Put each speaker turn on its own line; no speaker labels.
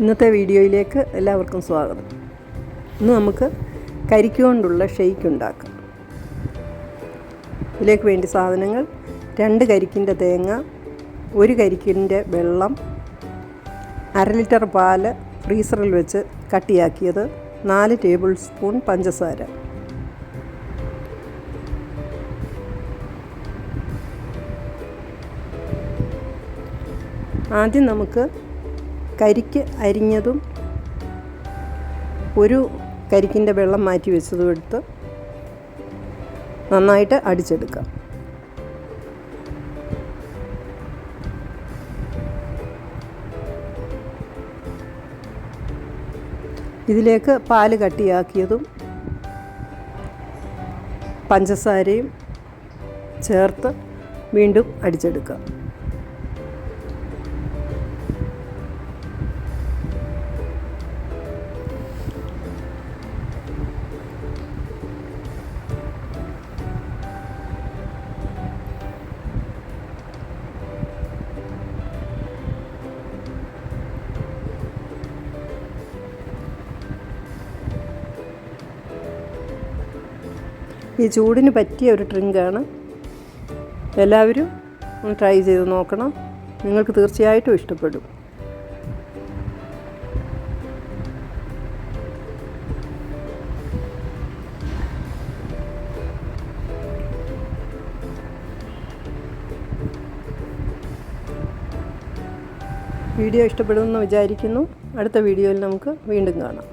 ഇന്നത്തെ വീഡിയോയിലേക്ക് എല്ലാവർക്കും സ്വാഗതം. ഇന്ന് നമുക്ക് കരിക്കൊണ്ടുള്ള ഷെയ്ക്ക് ഉണ്ടാക്കാം. ഇതിലേക്ക് വേണ്ടി സാധനങ്ങൾ രണ്ട് കരിക്കിന്റെ തേങ്ങ ഒരു കരിക്കിന്റെ വെള്ളം അര ലിറ്റർ പാൽ ഫ്രീസറിൽ വെച്ച് കട്ടിയാക്കിയത് നാല് ടേബിൾ സ്പൂൺ പഞ്ചസാര. ആദ്യം നമുക്ക് കരിക്ക് അരിഞ്ഞതും ഒരു കരിക്കിന്റെ വെള്ളം മാറ്റി വെച്ചതും എടുത്ത് നന്നായിട്ട് അടിച്ചെടുക്കാം. ഇതിലേക്ക് പാൽ കട്ടിയാക്കിയതും പഞ്ചസാരയും ചേർത്ത് വീണ്ടും അടിച്ചെടുക്കാം. ഈ ചൂടിന് പറ്റിയ ഒരു ഡ്രിങ്കാണ് എല്ലാവരും ഒന്ന് ട്രൈ ചെയ്ത് നോക്കണം. നിങ്ങൾക്ക് തീർച്ചയായിട്ടും ഇഷ്ടപ്പെടും. വീഡിയോ ഇഷ്ടപ്പെടുമെന്ന് വിചാരിക്കുന്നു. അടുത്ത വീഡിയോയിൽ നമുക്ക് വീണ്ടും കാണാം.